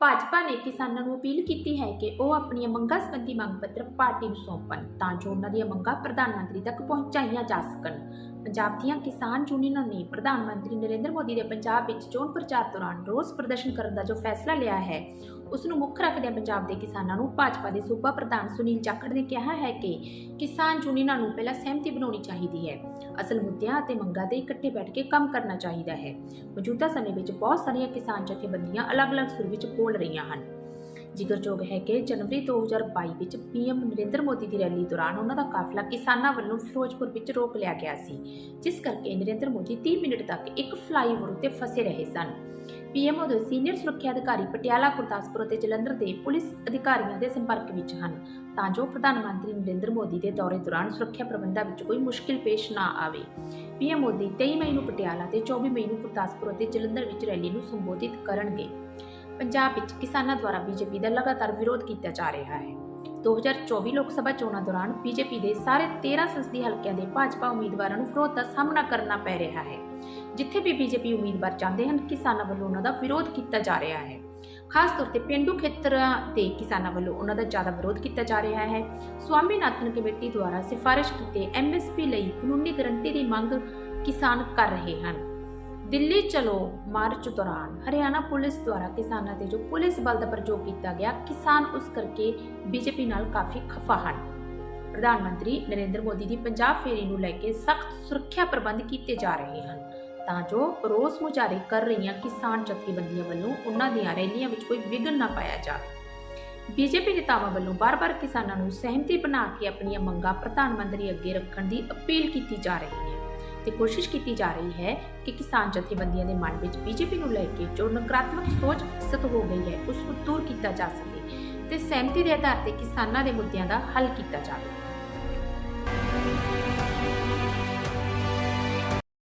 ਭਾਜਪਾ ਨੇ ਕਿਸਾਨਾਂ ਨੂੰ ਅਪੀਲ ਕੀਤੀ ਹੈ ਕਿ ਉਹ ਆਪਣੀਆਂ ਮੰਗਾਂ ਸੰਬੰਧੀ ਮੰਗ ਪੱਤਰ ਪਾਰਟੀ ਨੂੰ ਸੌਂਪਣ ਤਾਂ ਜੋ ਉਹਨਾਂ ਦੀਆਂ ਮੰਗਾਂ ਪ੍ਰਧਾਨ ਮੰਤਰੀ ਤੱਕ ਪਹੁੰਚਾਈਆਂ ਜਾ ਸਕਣ। ਪੰਜਾਬ ਦੀਆਂ ਕਿਸਾਨ ਯੂਨੀਅਨਾਂ ਨੇ ਪ੍ਰਧਾਨ ਮੰਤਰੀ ਨਰਿੰਦਰ ਮੋਦੀ ਦੇ ਪੰਜਾਬ ਵਿੱਚ ਚੋਣ ਪ੍ਰਚਾਰ ਦੌਰਾਨ ਰੋਸ ਪ੍ਰਦਰਸ਼ਨ ਕਰਨ ਦਾ ਜੋ ਫੈਸਲਾ ਲਿਆ ਹੈ ਉਸ ਨੂੰ ਮੁੱਖ ਰੱਖਦਿਆਂ ਪੰਜਾਬ ਦੇ ਕਿਸਾਨਾਂ ਨੂੰ ਭਾਜਪਾ ਦੇ ਸੂਬਾ ਪ੍ਰਧਾਨ ਸੁਨੀਲ ਜਾਖੜ ਨੇ ਕਿਹਾ ਹੈ ਕਿ ਕਿਸਾਨ ਯੂਨੀਅਨਾਂ ਨੂੰ ਪਹਿਲਾਂ ਸਹਿਮਤੀ ਬਣਾਉਣੀ ਚਾਹੀਦੀ ਹੈ। ਅਸਲ ਮੁੱਦਿਆਂ ਅਤੇ ਮੰਗਾਂ ਤੇ ਇਕੱਠੇ ਬੈਠ ਕੇ ਕੰਮ ਕਰਨਾ ਚਾਹੀਦਾ ਹੈ। ਮੌਜੂਦਾ ਸਮੇਂ ਵਿੱਚ ਬਹੁਤ ਸਾਰੀਆਂ ਕਿਸਾਨ ਜਥੇਬੰਦੀਆਂ ਅਲੱਗ-ਅਲੱਗ ਸੁਰ ਵਿੱਚ ਬੋਲ ਰਹੀਆਂ ਹਨ। ਜ਼ਿਕਰਯੋਗ ਹੈ ਕਿ ਜਨਵਰੀ 2022 ਵਿੱਚ ਪੀਐਮ ਨਰਿੰਦਰ ਮੋਦੀ ਦੀ ਰੈਲੀ ਦੌਰਾਨ ਉਹਨਾਂ ਦਾ ਕਾਫਲਾ ਕਿਸਾਨਾਂ ਵੱਲੋਂ ਫਿਰੋਜ਼ਪੁਰ ਵਿੱਚ ਰੋਕ ਲਿਆ ਗਿਆ ਸੀ, ਜਿਸ ਕਰਕੇ ਨਰਿੰਦਰ ਮੋਦੀ 30 ਮਿੰਟ ਤੱਕ ਇੱਕ ਫਲਾਈਓਵਰ ਉੱਤੇ ਫਸੇ ਰਹੇ ਸਨ। ਪੀਐਮ ਦੇ ਸੀਨੀਅਰ ਸੁਰੱਖਿਆ ਅਧਿਕਾਰੀ ਪਟਿਆਲਾ, ਗੁਰਦਾਸਪੁਰ ਅਤੇ ਜਲੰਧਰ ਦੇ ਪੁਲਿਸ ਅਧਿਕਾਰੀਆਂ ਦੇ ਸੰਪਰਕ ਵਿੱਚ ਹਨ। ਤਾਂ ਜੋ ਪ੍ਰਧਾਨ ਮੰਤਰੀ ਨਰਿੰਦਰ ਮੋਦੀ ਦੇ ਦੌਰੇ ਦੌਰਾਨ ਸੁਰੱਖਿਆ ਪ੍ਰਬੰਧਾਂ ਵਿੱਚ ਕੋਈ ਮੁਸ਼ਕਿਲ ਪੇਸ਼ ਨਾ ਆਵੇ। ਪੀਐਮ ਮੋਦੀ 23 ਮਈ ਨੂੰ ਪਟਿਆਲਾ ਤੇ 24 ਮਈ ਨੂੰ ਗੁਰਦਾਸਪੁਰ ਅਤੇ ਜਲੰਧਰ ਵਿੱਚ ਰੈਲੀ ਨੂੰ ਸੰਬੋਧਿਤ ਕਰਨਗੇ। ਪੰਜਾਬ ਵਿੱਚ ਕਿਸਾਨਾਂ ਦੁਆਰਾ ਬੀਜੇਪੀ ਦਾ ਲਗਾਤਾਰ ਵਿਰੋਧ ਕੀਤਾ ਜਾ ਰਿਹਾ ਹੈ। 2024 ਲੋਕ ਸਭਾ ਚੋਣਾਂ ਦੌਰਾਨ ਬੀਜੇਪੀ ਦੇ ਸਾਰੇ 13 ਸੰਸਦੀ ਹਲਕਿਆਂ ਦੇ ਭਾਜਪਾ ਉਮੀਦਵਾਰਾਂ ਨੂੰ ਵਿਰੋਧ ਦਾ ਸਾਹਮਣਾ ਕਰਨਾ ਪੈ ਰਿਹਾ ਹੈ। ਜਿੱਥੇ ਵੀ ਬੀਜੇਪੀ ਉਮੀਦਵਾਰ ਜਾਂਦੇ ਹਨ, ਕਿਸਾਨਾਂ ਵੱਲੋਂ ਉਹਨਾਂ ਦਾ ਵਿਰੋਧ ਕੀਤਾ ਜਾ ਰਿਹਾ ਹੈ। ਖਾਸ ਤੌਰ ਤੇ ਪਿੰਡੂ ਖੇਤਰਾਂ ਦੇ ਕਿਸਾਨਾਂ ਵੱਲੋਂ ਉਹਨਾਂ ਦਾ ਜ਼ਿਆਦਾ ਵਿਰੋਧ ਕੀਤਾ ਜਾ ਰਿਹਾ ਹੈ। ਸਵਾਮੀਨਾਥਨ ਕਮੇਟੀ ਦੁਆਰਾ ਸਿਫਾਰਿਸ਼ ਕੀਤੇ ਐਮਐਸਪੀ ਲਈ ਕਾਨੂੰਨੀ ਗਰੰਟੀ ਦੀ ਮੰਗ ਕਿਸਾਨ ਕਰ ਰਹੇ ਹਨ। ਦਿੱਲੀ ਚਲੋ ਮਾਰਚ ਦੌਰਾਨ। ਹਰਿਆਣਾ ਪੁਲਿਸ ਦੁਆਰਾ ਕਿਸਾਨਾਂ ਤੇ ਜੋ ਪੁਲਿਸ ਬਲ ਦਾ ਪ੍ਰਯੋਗ ਕੀਤਾ ਗਿਆ, ਕਿਸਾਨ ਉਸ ਕਰਕੇ ਬੀਜੇਪੀ ਨਾਲ ਕਾਫੀ ਖਫਾ ਹਨ। ਪ੍ਰਧਾਨ ਮੰਤਰੀ ਨਰਿੰਦਰ ਮੋਦੀ ਦੀ ਪੰਜਾਬ ਫੇਰੀ ਨੂੰ ਲੈ ਕੇ ਸਖਤ ਸੁਰੱਖਿਆ ਪ੍ਰਬੰਧ ਕੀਤੇ ਜਾ ਰਹੇ ਹਨ। ਤਾਂ ਜੋ ਰੋਸ ਮੁਜ਼ਾਹਰੇ ਕਰ ਰਹੀਆਂ ਕਿਸਾਨ ਜਥੇਬੰਦੀਆਂ ਵੱਲੋਂ ਉਹਨਾਂ ਦੀਆਂ ਰੈਲੀਆਂ ਵਿੱਚ ਕੋਈ ਵਿਘਨ ਨਾ ਪਾਇਆ ਜਾਵੇ। ਬੀਜੇਪੀ ਨੇਤਾਵਾਂ ਵੱਲੋਂ ਬਾਰ-ਬਾਰ ਕਿਸਾਨਾਂ ਨੂੰ ਸਹਿਮਤੀ ਬਣਾ ਕੇ ਆਪਣੀਆਂ ਮੰਗਾਂ ਪ੍ਰਧਾਨ ਮੰਤਰੀ ਅੱਗੇ ਰੱਖਣ ਦੀ ਅਪੀਲ ਕੀਤੀ ਜਾ ਰਹੀ ਹੈ। ਤੇ ਕੋਸ਼ਿਸ਼ ਕੀਤੀ ਜਾ ਰਹੀ ਹੈ ਕਿ ਕਿਸਾਨ ਜਥੇਬੰਦੀਆਂ ਦੇ ਮਨ ਵਿੱਚ ਬੀਜੇਪੀ ਨੂੰ ਲੈ ਕੇ ਜੋ ਨਕਾਰਾਤਮਕ ਸੋਚ ਵਿਕਸਿਤ ਹੋ ਗਈ ਹੈ, ਉਸ ਨੂੰ ਦੂਰ ਕੀਤਾ ਜਾ ਸਕੇ ਤੇ ਸਹਿਮਤੀ ਦੇ ਆਧਾਰ ਤੇ ਕਿਸਾਨਾਂ ਦੇ ਮੁੱਦਿਆਂ ਦਾ ਹੱਲ ਕੀਤਾ ਜਾਵੇ।